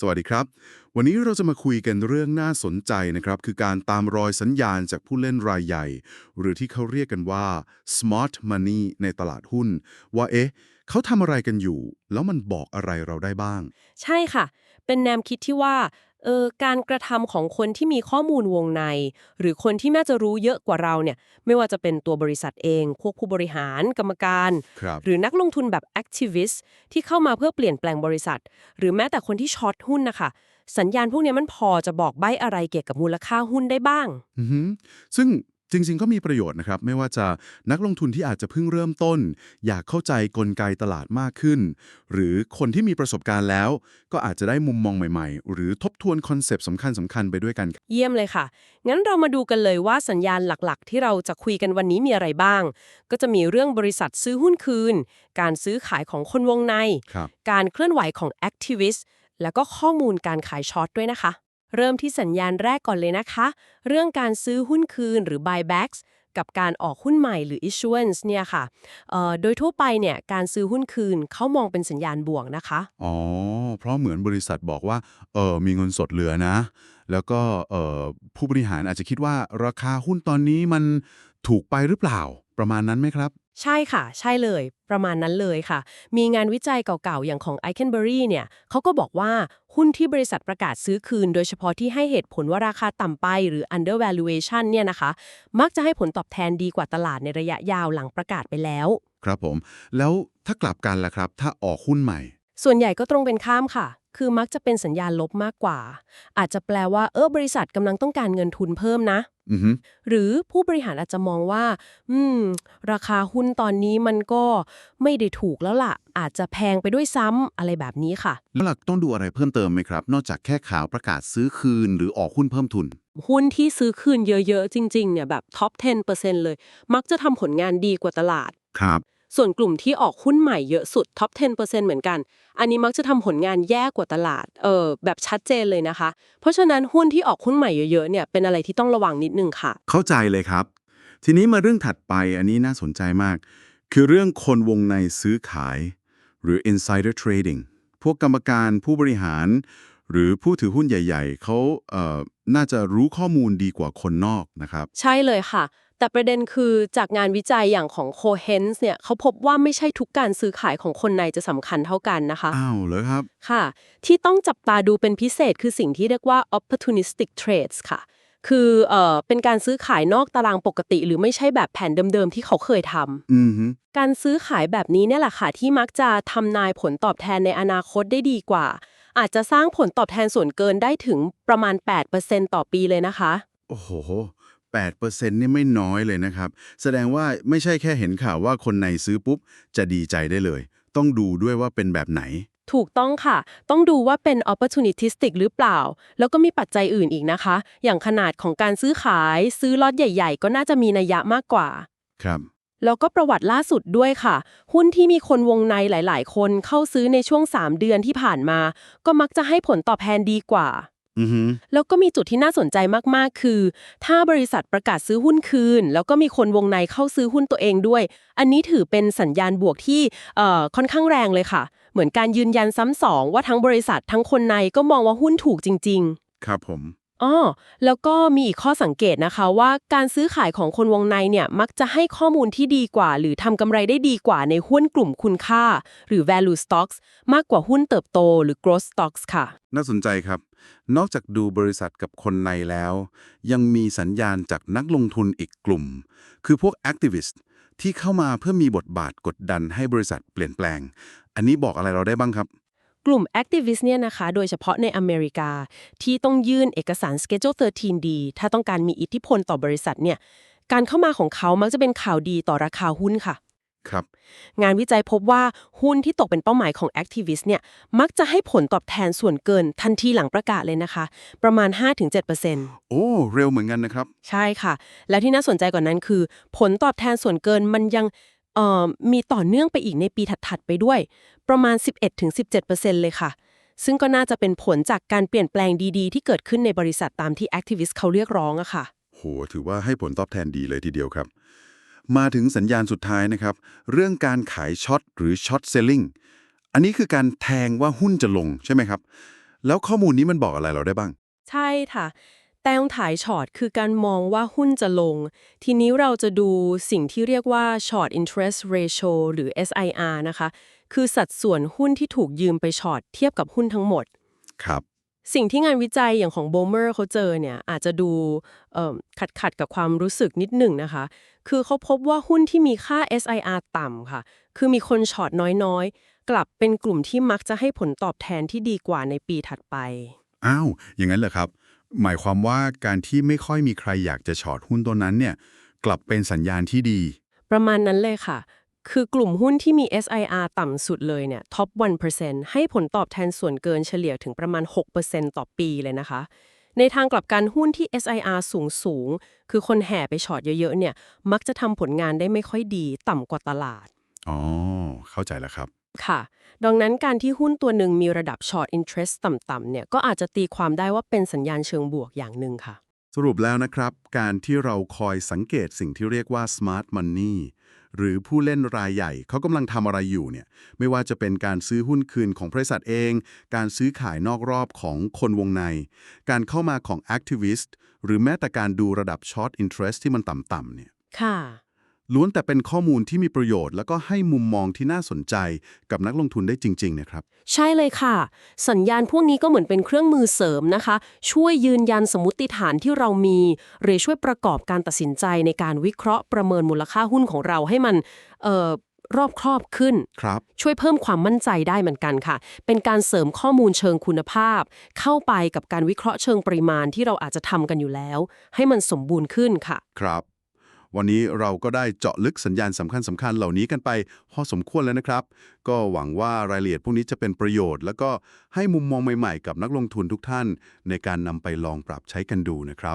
สวัสดีครับ วันนี้เราจะมาคุยกันเรื่องน่าสนใจนะครับ คือการตามรอยสัญญาณจากผู้เล่นรายใหญ่ หรือที่เขาเรียกกันว่า smart money ในตลาดหุ้น ว่าเอ๊ะ เขาทำอะไรกันอยู่ แล้วมันบอกอะไรเราได้บ้าง ใช่ค่ะ เป็นแนวคิดที่ว่า เออการกระทำของคนที่มีข้อมูลวงใน หรือคนที่น่าจะรู้เยอะกว่าเราเนี่ย ไม่ว่าจะเป็นตัวบริษัทเองพวกผู้บริหารกรรมการครับหรือนักลงทุนแบบ activist ที่เข้ามาเพื่อเปลี่ยนแปลงบริษัท หรือแม้แต่คนที่ช็อตหุ้นนะคะสัญญาณพวกเนี้ยมันพอจะบอกใบ้อะไรเกี่ยวกับมูลค่าหุ้นได้บ้างอือหือซึ่ง จริง ๆ ก็มีประโยชน์นะครับ ไม่ว่าจะนักลงทุนที่อาจจะเพิ่งเริ่มต้น อยากเข้าใจกลไกตลาดมากขึ้น หรือคนที่มีประสบการณ์แล้ว ก็อาจจะได้มุมมองใหม่ๆ หรือทบทวนคอนเซปต์สำคัญสำคัญๆไปด้วยกันเยี่ยมเลยค่ะ งั้นเรามาดูกันเลยว่าสัญญาณหลักๆ ที่เราจะคุยกันวันนี้มีอะไรบ้าง ก็จะมีเรื่องบริษัทซื้อหุ้นคืน การซื้อขายของคนวงใน ครับ การเคลื่อนไหวของ Activist แล้วก็ข้อมูลการขายช็อตด้วยนะคะ เริ่มที่สัญญาณแรกก่อนเลยนะคะ เรื่องการซื้อหุ้นคืนหรือ buybacks กับการออกหุ้นใหม่หรือ issuance เนี่ยค่ะโดยทั่วไปเนี่ยการซื้อหุ้นคืนเขามองเป็นสัญญาณบวกนะคะ อ๋อ เพราะเหมือนบริษัทบอกว่าเออมีเงินสดเหลือนะ แล้วก็เออผู้บริหารอาจจะคิดว่าราคาหุ้นตอนนี้มันถูกไปหรือเปล่าประมาณนั้นไหมครับ ใช่ค่ะ ใช่เลย ประมาณนั้นเลยค่ะ มีงานวิจัยเก่าๆ อย่างของ i c a n b u r y เนี่ยเขาก็บอกว่าหุ้นที่บริษัทประกาศซื้อคืน โดยเฉพาะที่ให้เหตุผลว่าราคาต่ำไปหรือ undervaluation เนี่ยนะคะ มักจะให้ผลตอบแทนดีกว่าตลาดในระยะยาวหลังประกาศไปแล้ว ครับผม แล้วถ้ากลับกันล่ะครับ ถ้าออกหุ้นใหม่ ส่วนใหญ่ก็ตรงเป็นข้ามค่ะ คือมักจะเป็นสัญญาณลบมากกว่า อาจจะแปลว่าเออบริษัทกำลังต้องการเงินทุนเพิ่มนะอือฮึหรือผู้บริหารอาจจะมองว่า อืม ราคาหุ้นตอนนี้มันก็ไม่ได้ถูกแล้วล่ะ อาจจะแพงไปด้วยซ้ำอะไรแบบนี้ค่ะ แล้วหลักต้องดูอะไรเพิ่มเติมไหมครับ นอกจากแค่ข่าวประกาศซื้อคืนหรือออกหุ้นเพิ่มทุน หุ้นที่ซื้อคืนเยอะๆ จริง ๆ เนี่ยแบบท็อป 10%เลย มักจะทำผลงานดีกว่าตลาด ครับ ส่วนกลุ่มที่ออกหุ้นใหม่เยอะสุดท็อป 10%เหมือนกัน อันนี้มักจะทำผลงานแย่กว่าตลาด เออแบบชัดเจนเลยนะคะ เพราะฉะนั้นหุ้นที่ออกหุ้นใหม่เยอะๆเนี่ยเป็นอะไรที่ต้องระวังนิดนึงค่ะ เข้าใจเลยครับ ทีนี้มาเรื่องถัดไปอันนี้น่าสนใจมาก คือเรื่องคนวงในซื้อขาย หรือ insider trading พวกกรรมการผู้บริหาร หรือผู้ถือหุ้นใหญ่ ๆเขาเอ่อน่าจะรู้ข้อมูลดีกว่าคนนอกนะครับ ใช่เลยค่ะ แต่ประเด็นคือจากงานวิจัยอย่างของ Cohens เนี่ยเขาพบว่าไม่ใช่ทุกการซื้อขายของคนในจะสำคัญเท่ากันนะคะ อ้าวเหรอครับ ค่ะ ที่ต้องจับตาดูเป็นพิเศษคือสิ่งที่เรียกว่า opportunistic trades ค่ะ คือเอ่อเป็นการซื้อขายนอกตารางปกติ หรือไม่ใช่แบบแผนเดิมๆ ที่เขาเคยทำอือฮึการซื้อขายแบบนี้เนี่ยแหละค่ะที่มักจะทำนายผลตอบแทนในอนาคตได้ดีกว่า อาจจะสร้างผลตอบแทนส่วนเกินได้ถึงประมาณ 8%ต่อปีเลยนะคะ โอ้โห 8%นี่ไม่น้อยเลยนะครับ แสดงว่าไม่ใช่แค่เห็นข่าวว่าคนในซื้อปุ๊บ จะดีใจได้เลย ต้องดูด้วยว่าเป็นแบบไหน ถูกต้องค่ะ ต้องดูว่าเป็น opportunistic หรือเปล่า แล้วก็มีปัจจัยอื่นอีกนะคะ อย่างขนาดของการซื้อขาย ซื้อล็อตใหญ่ ๆ ก็น่าจะมีนัยยะมากกว่า ครับแล้วก็ประวัติล่าสุดด้วยค่ะ หุ้นที่มีคนวงในหลาย ๆ คนเข้าซื้อในช่วง 3 เดือนที่ผ่านมา ก็มักจะให้ผลตอบแทนดีกว่าอือฮึ แล้วก็มีจุดที่น่าสนใจมากๆ คือ ถ้าบริษัทประกาศซื้อหุ้นคืน แล้วก็มีคนวงในเข้าซื้อหุ้นตัวเองด้วย อันนี้ถือเป็นสัญญาณบวกที่เอ่อค่อนข้างแรงเลยค่ะ เหมือนการยืนยันซ้ำสองว่าทั้งบริษัททั้งคนในก็มองว่าหุ้นถูกจริง ๆ ครับผม อ๋อแล้วก็มีอีกข้อสังเกตนะคะว่าการซื้อขายของคนวงในเนี่ยมักจะให้ข้อมูลที่ดีกว่า หรือทำกำไรได้ดีกว่าในหุ้นกลุ่มคุณค่า หรือ value stocks มากกว่าหุ้นเติบโตหรือ growth stocks ค่ะ น่าสนใจครับ นอกจากดูบริษัทกับคนในแล้ว ยังมีสัญญาณจากนักลงทุนอีกกลุ่ม คือพวก activist ที่เข้ามาเพื่อมีบทบาทกดดันให้บริษัทเปลี่ยนแปลง อันนี้บอกอะไรเราได้บ้างครับ กลุ่ม activist เนี่ยนะคะ โดยเฉพาะในอเมริกา ที่ต้องยื่นเอกสาร Schedule 13D ถ้าต้องการมีอิทธิพลต่อบริษัทเนี่ย การเข้ามาของเขามักจะเป็นข่าวดีต่อราคาหุ้นค่ะ ครับ งานวิจัยพบว่าหุ้นที่ตกเป็นเป้าหมายของ Activist เนี่ย มักจะให้ผลตอบแทนส่วนเกินทันทีหลังประกาศเลยนะคะ ประมาณ 5-7%โอ้ เร็วเหมือนกันนะครับ ใช่ค่ะ และที่น่าสนใจกว่านั้นคือ ผลตอบแทนส่วนเกินมันยังเอ่อ มีต่อเนื่องไปอีกในปีถัดๆไปด้วย ประมาณ 11-17%เลยค่ะ ซึ่งก็น่าจะเป็นผลจากการเปลี่ยนแปลงดีๆ ที่เกิดขึ้นในบริษัทตามที่ Activist เขาเรียกร้องอะค่ะ โห ถือว่าให้ผลตอบแทนดีเลยทีเดียวครับ มาถึงสัญญาณสุดท้ายนะครับ เรื่องการขายช็อตหรือช็อตเซลลิงอันนี้คือการแทงว่าหุ้นจะลงใช่ไหมครับ แล้วข้อมูลนี้มันบอกอะไรเราได้บ้าง ใช่ค่ะ แต้งถ่ายช็อตคือการมองว่าหุ้นจะลง ทีนี้เราจะดูสิ่งที่เรียกว่า short interest ratio หรือ SIR นะคะ คือสัดส่วนหุ้นที่ถูกยืมไปช็อตเทียบกับหุ้นทั้งหมด ครับ สิ่งที่งานวิจัยอย่างของโบเมอร์เขาเจอเนี่ยอาจจะดูเอิ่มขัดขัดๆกับความรู้สึกนิดหนึ่งนะคะ คือเขาพบว่าหุ้นที่มีค่า SIR ต่ำค่ะ คือมีคนช็อตน้อยๆ กลับเป็นกลุ่มที่มักจะให้ผลตอบแทนที่ดีกว่าในปีถัดไป อ้าว อย่างนั้นเหรอครับ หมายความว่าการที่ไม่ค่อยมีใครอยากจะช็อตหุ้นตัวนั้นเนี่ยกลับเป็นสัญญาณที่ดี ประมาณนั้นเลยค่ะ คือกลุ่มหุ้นที่มี SIR ต่ำสุดเลยเนี่ยท็อป 1%ให้ผลตอบแทนส่วนเกินเฉลี่ยถึงประมาณ 6%ต่อปีเลยนะคะ ในทางกลับกันหุ้นที่ SIR สูงสูงๆคือคนแห่ไปช็อตเยอะๆเนี่ยมักจะทำผลงานได้ไม่ค่อยดี ต่ำกว่าตลาด อ๋อ เข้าใจแล้วครับ ค่ะ ดังนั้นการที่หุ้นตัวหนึ่งมีระดับ short interest ต่ำๆเนี่ยก็อาจจะตีความได้ว่าเป็นสัญญาณเชิงบวกอย่างหนึ่งค่ะ สรุปแล้วนะครับ การที่เราคอยสังเกตสิ่งที่เรียกว่า smart money หรือผู้เล่นรายใหญ่เขากำลังทำอะไรอยู่เนี่ยไม่ว่าจะเป็นการซื้อหุ้นคืนของบริษัทเอง การซื้อขายนอกรอบของคนวงใน การเข้ามาของ activist หรือแม้แต่การดูระดับ short interest ที่มันต่ำๆเนี่ยค่ะ ล้วนแต่เป็นข้อมูลที่มีประโยชน์ แล้วก็ให้มุมมองที่น่าสนใจกับนักลงทุนได้จริง ๆ นะครับ ใช่เลยค่ะ สัญญาณพวกนี้ก็เหมือนเป็นเครื่องมือเสริมนะคะ ช่วยยืนยันสมมติฐานที่เรามี หรือช่วยประกอบการตัดสินใจในการวิเคราะห์ประเมินมูลค่าหุ้นของเราให้มันเอ่อรอบครอบขึ้น ครับ ช่วยเพิ่มความมั่นใจได้เหมือนกันค่ะ เป็นการเสริมข้อมูลเชิงคุณภาพ เข้าไปกับการวิเคราะห์เชิงปริมาณที่เราอาจจะทำกันอยู่แล้ว ให้มันสมบูรณ์ขึ้นค่ะ ครับ วันนี้เราก็ได้เจาะลึกสัญญาณสำคัญสำคัญๆเหล่านี้กันไปพอสมควรแล้วนะครับ ก็หวังว่ารายละเอียดพวกนี้จะเป็นประโยชน์ แล้วก็ให้มุมมองใหม่ๆ กับนักลงทุนทุกท่าน ในการนำไปลองปรับใช้กันดูนะครับ